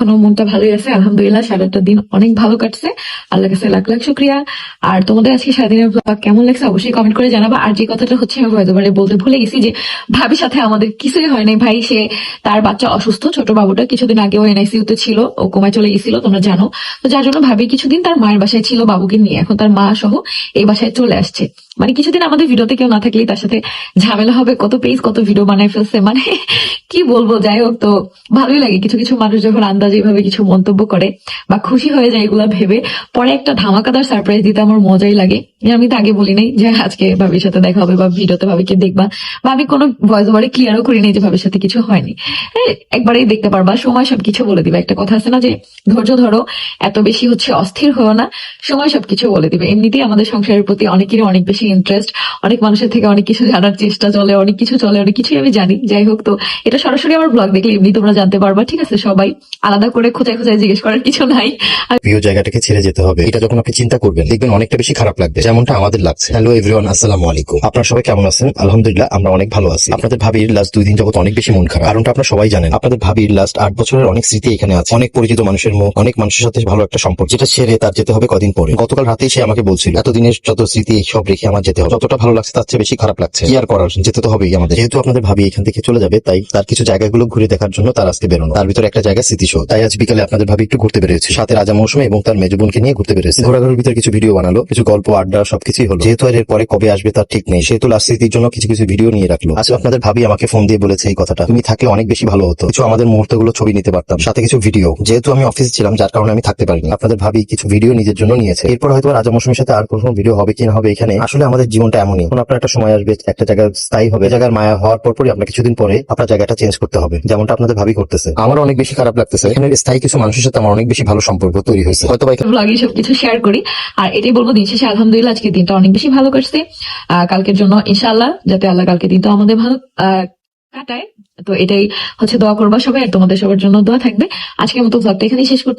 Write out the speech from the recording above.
এখনও মনটা ভালোই আছে আলহামদুলিল্লাহ, সারাটা দিন অনেক ভালো কাটছে। আল্লাহ কাছে লাখ লাখ শুক্রিয়া। আর তোমাদের আজকে সারাদিনের vlog কেমন লাগছে অবশ্যই কমেন্ট করে জানাবা। আর যে কথাটা হচ্ছে, আমি হয়তোবারে বলতে ভুলে গেছি যে, ভাবির সাথে আমাদের কিছুই হয় নাই ভাই। সে তার বাচ্চা অসুস্থ, ছোট বাবুটা কিছুদিন আগেও এনআইসিউ তে ছিল, ও কোমায় চলে গেছিল, তোমরা জানো। তো যার জন্য ভাবি কিছুদিন তার মায়ের বাসায় ছিল, বাবুকে নিয়ে। এখন তার মা সহ এই বাসায় চলে আসছে। মানে কিছুদিন আমাদের ভিডিওতে কেউ না থাকলেই তার সাথে ঝামেলা হবে কত পেজ কত ভিডিও বানায় ফেলছে মানে কি বলব যাই হোক তো ভালোই লাগে। কিছু কিছু মানুষ যখন আন্দাজে ভাবে কিছু মন্তব্য করে বা খুশি হয়ে যায় এগুলা ভেবে পরে একটা ধামাকাদার সারপ্রাইজ দিতে আমার মজাই লাগে। আমি তো আগে বলি নাই যে আজকে ভাবির সাথে দেখা হবে বা ভিডিওতে ভাবিকে দেখবা বা আমি কোনো ভয়েস ওভারে ক্লিয়ারও করি নাই যে ভাবির সাথে কিছু হয়নি। হ্যাঁ, একবারেই দেখতে পারবা সময় সবকিছু বলে দিবে। একটা কথা আছে না যে ধৈর্য ধরো এত বেশি হচ্ছে অস্থির হও না সময় সবকিছু বলে দিবে। এমনিতেই আমাদের সংসারের প্রতি অনেকেরই অনেক বেশি ইন্টারেস্ট অনেক মানুষের থেকে অনেক কিছু জানার চেষ্টা চলে, অনেক কিছু চলে, অনেক কিছুই আমি জানি। যাই হোক, তো এটা সরাসরি আমার ব্লগ দেখলে এমনি তোমরা জানতে পারবা। ঠিক আছে, সবাই আলাদা করে খোঁজায় খোঁজায় জিজ্ঞেস করার কিছু নাই। প্রিয় জায়গাটাকে ছেড়ে যেতে হবে। এটা যখন আপনি চিন্তা করবেন, দেখবেন অনেকটা বেশি খারাপ লাগবে। যেমনটা আমাদের লাগছে। হ্যালো এভরিওয়ান আসসালামু আলাইকুম। আপনারা সবাই কেমন আছেন? আলহামদুলিল্লাহ, আমরা অনেক ভালো আছি। আপনাদের ভাবির লাস্ট দুই দিন যাবত অনেক বেশি মন খারাপ। কারণটা আপনারা সবাই জানেন। আপনাদের ভাবির লাস্ট আট বছরের অনেক স্মৃতি এখানে আছে। অনেক পরিচিত মানুষের মুখ, অনেক মানুষের সাথে ভালো একটা সম্পর্ক। যেটা ছেড়ে তার যেতে হবে কদিন পরে। গতকাল রাতেই সে আমাকে বলছিল, এতদিনের যত স্মৃতি সব রেখে আমার যেতে হবে। যতটা ভালো লাগছে তার চেয়ে বেশি খারাপ লাগছে। কি আর করার? যেতে তো হবেই আমাদের। যেহেতু আপনাদের ভাবি এখান থেকে চলে যাবে, তাই তার কিছু জায়গাগুলো ঘুরে দেখার জন্য তার আজকে বেরোনো। তার ভিতরে একটা জায়গা স্মৃতিসৌধ। তাই আজ বিকালে আপনাদের ভাবি একটু ঘুরতে বেরিয়েছে। সাথে রাজা মৌসুমে এবং তার মেজ বোনকে নিয়ে ঘুরতে বেরিয়েছে। ঘোরাঘুরির ভিতরে কিছু ভিডিও বানালো, কিছু গল্প, আড্ডা, সবকিছুই হলো। যেহেতু আর এর পরে কবে আসবে তার ঠিক নেই। সেহেতু লাস্ট স্মৃতির জন্য কিছু কিছু ভিডিও নিয়ে রাখল। আজ আপনাদের ভাবি আমাকে ফোন দিয়ে বলেছে এই কথাটা। তুমি থাকলে অনেক বেশি ভালো হতো। কিছু আমাদের মুহূর্তগুলো ছবি নিতে পারতাম। সাথে কিছু ভিডিও যেহেতু আমি অফিসে ছিলাম, যার কারণে আমি থাকতে পারিনি। আপনাদের ভাবি কিছু ভিডিও নিজের জন্য নিয়েছে। এরপর হয়তো রাজা মৌসুমের সাথে আর কোনো ভিডিও হবে কি না হবে এখানে আসলে আমাদের জীবনটা এমনই। এখন আপনার একটা সময় আসবে, একটা জায়গায় স্থায়ী হবে জায়গার মায়া হওয়ার পর পরই আপনার কিছুদিন পরে আপনার জায়গাটা চেঞ্জ করতে হবে, যেমনটা আপনাদের ভাবি করতেছে। আমার অনেক বেশি খারাপ লাগতেছে। এখানে স্থায়ী কিছু মানুষের সাথে আমার অনেক বেশি ভালো সম্পর্ক তৈরি হয়েছে। হয়তো ব্লগে সবকিছু শেয়ার করি। আর এটাই বলব, দিন শেষে আলহামদুলিল্লাহ আজকে দিনটা অনেক বেশি ভালো কাটছে। কালকের জন্য ইনশাআল্লাহ যাতে আল্লাহ কালকে দিনটা আমাদের ভালো কাটায়। তো এটাই হচ্ছে দোয়া করবা সবাই, আর তোমাদের সবার জন্য দোয়া থাকবে। আজকের মতো ব্লগটা এখানেই শেষ করতে